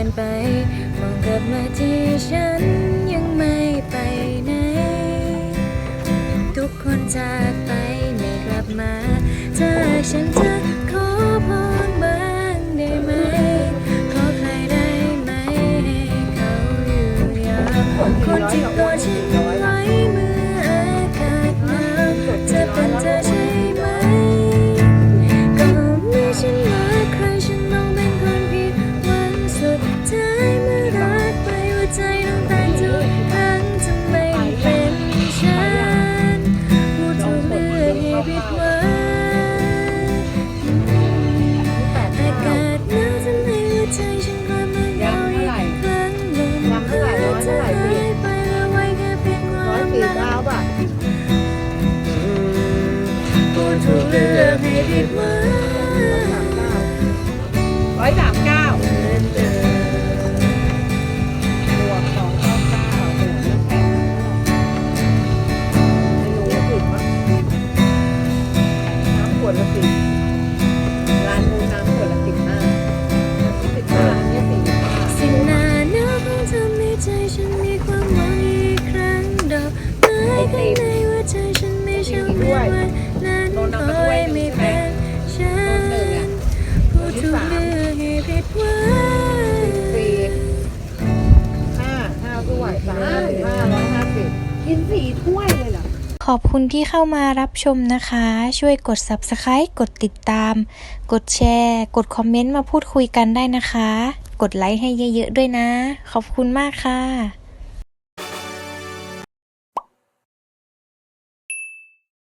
ียนไปมองกลับมาที่ฉัน อบอะกูถูกเลือกให้ผิดมาร้อยสามเก้า ขอบคุณที่เข้ามารับชมนะคะ ช่วยกด subscribe กดติดตาม กดแชร์ กดคอมเมนต์มาพูดคุยกันได้นะคะ กดไลค์ให้เยอะๆด้วยนะ ขอบคุณมากค่ะ